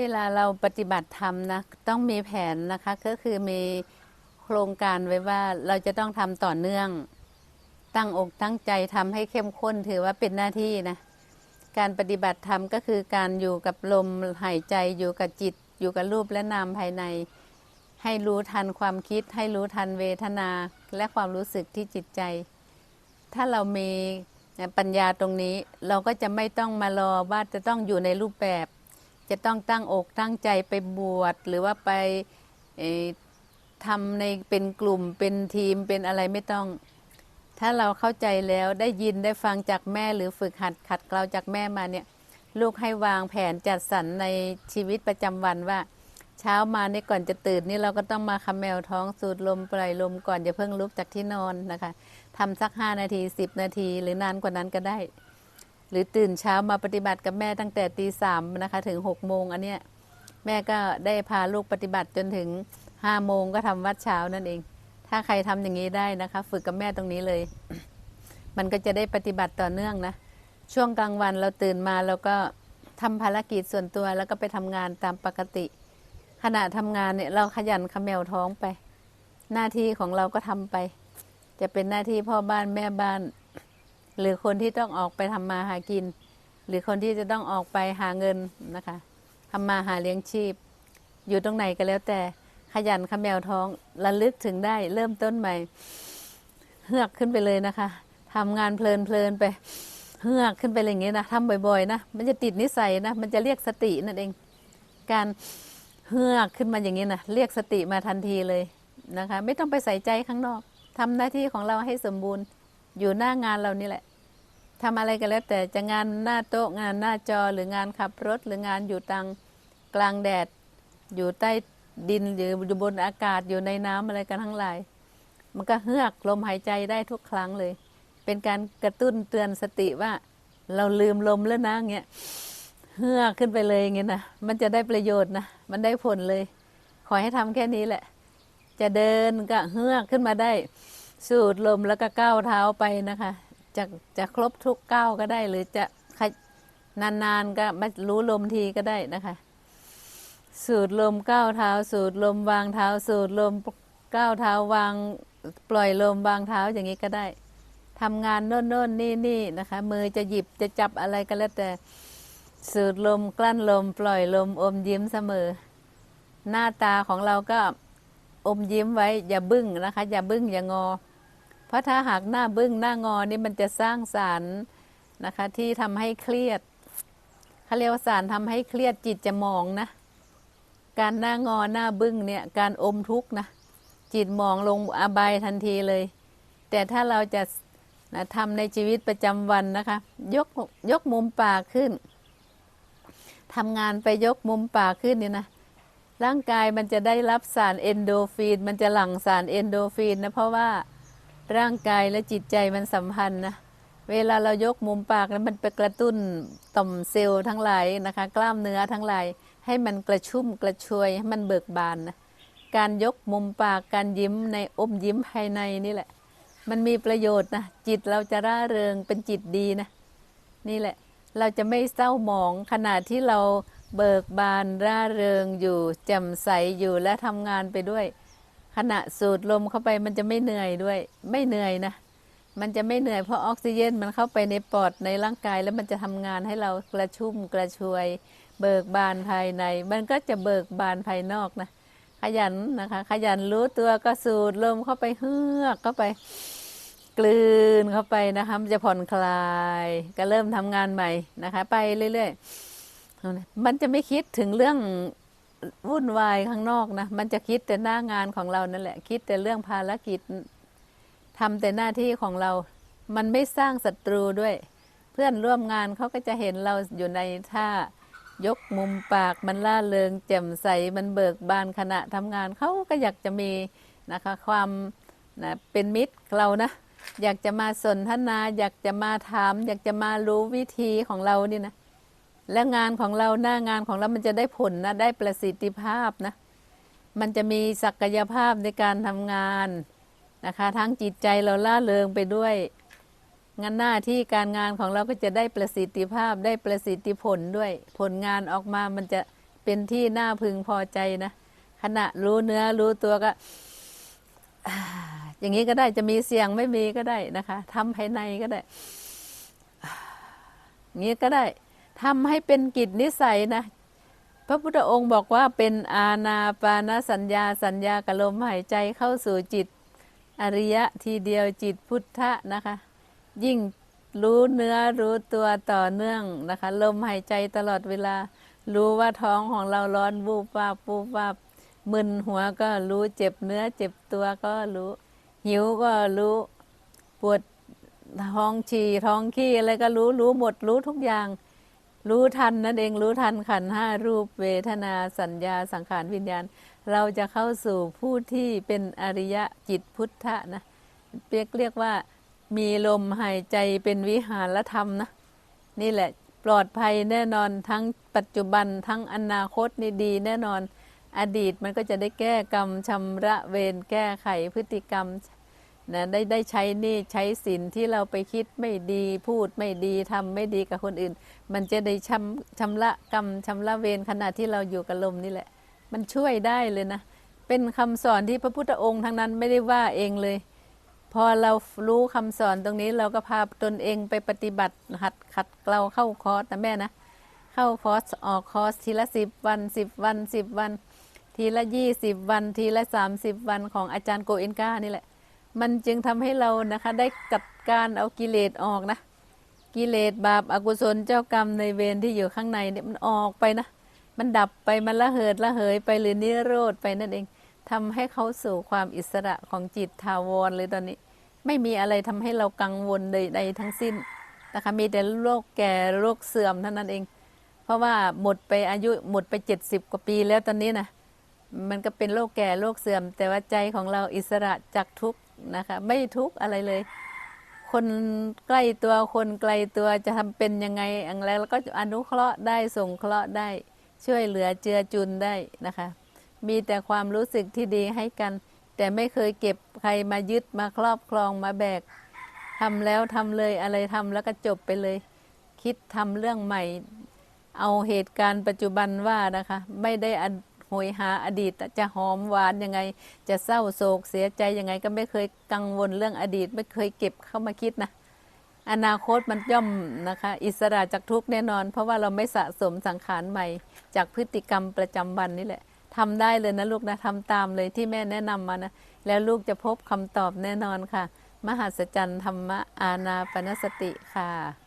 เวลาเราปฏิบัติธรรมนะต้องมีแผนนะคะ ก็คือมีโครงการไว้ว่าเราจะต้องทำต่อเนื่อง ตั้งอกตั้งใจทำให้เข้มข้นถือว่าเป็นหน้าที่นะการปฏิบัติธรรมก็คือการอยู่กับลมหายใจอยู่กับจิต อยู่กับรูปและนามภายใน ให้รู้ทันความคิด ให้รู้ทันเวทนาและความรู้สึกที่จิตใจ ถ้าเรามีปัญญาตรงนี้ เราก็จะไม่ต้องมารอว่าจะต้องอยู่ในรูปแบบ จะต้องตั้งอกตั้งใจไปบวชหรือว่าไปทำในเป็นกลุ่มเป็นทีมเป็นอะไรไม่ต้อง ถ้าเราเข้าใจแล้วได้ยินได้ฟังจากแม่หรือฝึกหัดขัดเกลาจากแม่มาเนี่ยลูกให้วางแผนจัดสรรในชีวิตประจำวันว่า เช้ามานี่ก่อนจะตื่นนี่เราก็ต้องมาคำแมวท้องสูดลมปล่อยลมก่อนอย่าเพิ่งลุกจากที่นอนนะคะทำสัก 5 นาที 10 นาที หรือนานกว่านั้นก็ได้ หรือตื่นเช้ามาปฏิบัติกับแม่ตั้งแต่ตีสามนะคะถึง6กโมงอันเนี้ยแม่ก็ได้พาลูกปฏิบัติจนถึง5้าโมงก็ทำวัดเช้านั่นเอง ถ้าใครทำอย่างนี้ได้นะคะ ฝึกกับแม่ตรงนี้เลย มันก็จะได้ปฏิบัติต่อเนื่องนะ ช่วงกลางวันเราตื่นมาเราก็ทำภารกิจส่วนตัวแล้วก็ไปทำงานตามปกติ ขณะทำงานเนี่ยเราขยันขมแมวท้องไป หน้าที่ของเราก็ทำไป จะเป็นหน้าที่พ่อบ้านแม่บ้าน หรือคนที่ต้องออกไปทำมาหากิน หรือคนที่จะต้องออกไปหาเงินนะคะทำมาหาเลี้ยงชีพ อยู่ตรงไหนก็แล้วแต่ขยันขมแมวท้องระลึกถึงได้เริ่มต้นใหม่เฮือกขึ้นไปเลยนะคะทำงานเพลินเพลินๆไปเฮือกขึ้นไปอย่างเงี้ยนะทำบ่อยๆนะมันจะติดนิสัยนะมันจะเรียกสตินั่นเอง การเฮือกขึ้นมาอย่างนี้นะเรียกสติมาทันทีเลยนะคะ ไม่ต้องไปใส่ใจข้างนอกทำหน้าที่ของเราให้สมบูรณ์ อยู่หน้างานเรานี่แหละทำอะไรก็แล้ว แต่จะงานหน้าโต๊ะงานหน้าจอหรืองานขับรถหรืองานอยู่ตังกลางแดด อยู่ใต้ดินหรืออยู่บนอากาศอยู่ในน้ำอะไรกันทั้งหลาย มันก็เฮือกลมหายใจได้ทุกครั้งเลย เป็นการกระตุ้นเตือนสติว่า เราลืมลมแล้วนะเงี้ยเฮือกขึ้นไปเลยอย่างเงี้ยนะมันจะได้ประโยชน์นะมันได้ผลเลย ขอให้ทำแค่นี้แหละ จะเดินก็เฮือกขึ้นมาได้ สูดลมแล้วก็ก้าวเท้าไปนะคะ จะจะครบทุกก้าวก็ได้ หรือจะนานๆก็มารู้ลมทีก็ได้นะคะ สูดลมก้าวเท้า สูดลมวางเท้า สูดลมก้าวเท้าวางปล่อยลมวางเท้าอย่างนี้ก็ได้ทำงานโน่นโน่นนี่นี่นะคะ มือจะหยิบจะจับอะไรก็แล้วแต่สูดลมกลั้นลม ปล่อยลมอมยิ้มเสมอ หน้าตาของเราก็ อมยิ้มไว้อย่าบึ้งนะคะ อย่าบึ้งอย่างอ เพราะถ้าหากหน้าบึ้งหน้างอนี่มันจะสร้างสารนะคะที่ทำให้เครียดเขาเรียกว่าสารทำให้เครียดจิตจะมองนะ การหน้างอหน้าบึ้งเนี่ยการอมทุกข์นะจิตมองลงอบายทันทีเลย แต่ถ้าเราจะนะทำในชีวิตประจำวันนะคะ ยกยกมุมปากขึ้นทำงานไปยกมุมปากขึ้นเนี่ยนะ ร่างกายมันจะได้รับสารเอนโดฟิน มันจะหลั่งสารเอนโดฟินนะเพราะว่าร่างกายและจิตใจมันสัมพันธ์นะเวลาเรายกมุมปากแล้วมันไปกระตุ้นต่อมเซลล์ทั้งหลายนะคะ กล้ามเนื้อทั้งหลายให้มันกระชุ่มกระชวยให้มันเบิกบานนะการยกมุมปากการยิ้มในอมยิ้มภายในนี่แหละ มันมีประโยชน์นะจิตเราจะร่าเริงเป็นจิตดีนะนี่แหละ เราจะไม่เศร้าหมองขณะที่เรา เบิกบานร่าเริงอยู่แจ่มใสอยู่และทำงานไปด้วย ขณะสูดลมเข้าไปมันจะไม่เหนื่อยด้วย ไม่เหนื่อยนะ มันจะไม่เหนื่อยเพราะออกซิเจนมันเข้าไปในปอดในร่างกายแล้วมันจะทำงานให้เรากระชุ่มกระชวย เบิกบานภายใน มันก็จะเบิกบานภายนอกนะขยันนะคะ ขยันรู้ตัวก็สูดลมเข้าไปเฮือกเข้าไปกลืนเข้าไปนะคะมันจะผ่อนคลาย ก็เริ่มทำงานใหม่นะคะ ไปเรื่อย ๆ มันจะไม่คิดถึงเรื่องวุ่นวายข้างนอกนะ มันจะคิดแต่หน้างานของเรานั่นแหละ คิดแต่เรื่องภารกิจทำแต่หน้าที่ของเรา มันไม่สร้างศัตรูด้วย เพื่อนร่วมงานเขาก็จะเห็นเราอยู่ในท่ายกมุมปากมันล่าเริงแจ่มใส มันเบิกบานขณะทำงานเขาก็อยากจะมีนะคะ ความนะเป็นมิตรเรานะ อยากจะมาสนทนา อยากจะมาถาม อยากจะมารู้วิธีของเรานี่นะ แล้งานของเราหน้างานของเรามันจะได้ผลนะ ได้ประสิทธิภาพนะ มันจะมีศักยภาพในการทำงานนะคะ ทั้งจิตใจเราล่าเริงไปด้วย งานหน้าที่การงานของเราก็จะได้ประสิทธิภาพ ได้ประสิทธิผลด้วย ผลงานออกมามันจะเป็นที่น่าพึงพอใจนะ ขณะรู้เนื้อรู้ตัวก็อ่าอย่างนี้ก็ได้จะมีเสียงไม่มีก็ได้นะคะทำภายในก็ได้อย่างนี้ก็ได้ ทำให้เป็นกิจนิสัยนะ พระพุทธองค์บอกว่าเป็นอาณาปานสัญญาสัญญากลมหายใจเข้าสู่จิต อริยะทีเดียวจิตพุทธะนะคะ ยิ่งรู้เนื้อรู้ตัวต่อเนื่องนะคะ ลมหายใจตลอดเวลา รู้ว่าท้องของเราร้อนบูบวาบบูบวาบมึนหัวก็รู้เจ็บเนื้อเจ็บตัวก็รู้ หิวก็รู้ปวดท้องฉี่ท้องขี้อะไรก็รู้รู้หมดรู้ทุกอย่าง รู้ทันนั่นเองรู้ทันขันห้ารูปเวทนาสัญญาสังขารวิญญาณ เราจะเข้าสู่ผู้ที่เป็นอริยะจิตพุทธะนะเรียกเรียกว่ามีลมหายใจเป็นวิหารธรรมนะนี่แหละปลอดภัยแน่นอนทั้งปัจจุบันทั้งอนาคตนี่ดีแน่นอนอดีตมันก็จะได้แก้กรรมชำระเวรแก้ไขพฤติกรรม นะได้ได้ใช้หนี่ใช้สินที่เราไปคิดไม่ดีพูดไม่ดีทำไม่ดีกับคนอื่น มันจะได้ชำชำระกรรมชำระเวรขณะที่เราอยู่กับลมนี่แหละ มันช่วยได้เลยนะ เป็นคำสอนที่พระพุทธองค์ทั้งนั้นไม่ได้ว่าเองเลย พอเรารู้คำสอนตรงนี้เราก็พาตนเองไปปฏิบัติหัดขัดเกลาเข้าคอร์สนะแม่นะ เข้าคอร์สออกคอร์สทีละสิบวันสิบวันสิบวัน ทีละยี่สิบวัน ทีละสามสิบวันของอาจารย์โกเอนกานี่แหละ มันจึงทำให้เรานะคะ ได้จัดการเอากิเลสออกนะ กิเลสบาปอากุศลเจ้ากรรมในเวรที่อยู่ข้างในเนี่ยมันออกไปนะ มันดับไปมันละเหิดละเหยไปหรือนิโรธไปนั่นเองทำให้เขาสู่ความอิสระของจิตทาวรเลยตอนนี้ ไม่มีอะไรทำให้เรากังวลใดๆทั้งสิ้นนะคะมีแต่โรคแก่โรคเสื่อมเท่านั้นเอง เพราะว่าหมดไปอายุหมดไปเจ็ดสิบกว่าปีแล้วตอนนี้นะมันก็เป็นโรคแก่โรคเสื่อม แต่ว่าใจของเราอิสระจากทุก นะคะไม่ทุกข์อะไรเลย คนใกล้ตัวคนไกลตัวจะทำเป็นยังไงอะไรแล้วก็อนุเคราะห์ได้ส่งเคราะห์ได้ ช่วยเหลือเจือจุนได้นะคะ มีแต่ความรู้สึกที่ดีให้กัน แต่ไม่เคยเก็บใครมายึดมาครอบครองมาแบกทำแล้วทำเลยอะไรทำแล้วก็จบไปเลย คิดทำเรื่องใหม่ เอาเหตุการณ์ปัจจุบันว่านะคะ ไม่ได้อ หยหาอดีตจะหอมหวานยังไง จะเศร้าโศกเสียใจยังไงก็ไม่เคยกังวลเรื่องอดีต ไม่เคยเก็บเข้ามาคิดนะอนาคตมันย่อมนะคะ อิสระจากทุกแน่นอน เพราะว่าเราไม่สะสมสังขารใหม่ จากพฤติกรรมประจำวันนี่แหละทำได้เลยนะลูกนะทำตามเลยที่แม่แนะนำมานะ แล้วลูกจะพบคำตอบแน่นอนค่ะ มหัศจรรย์ธรรมะอาณาปณสติค่ะ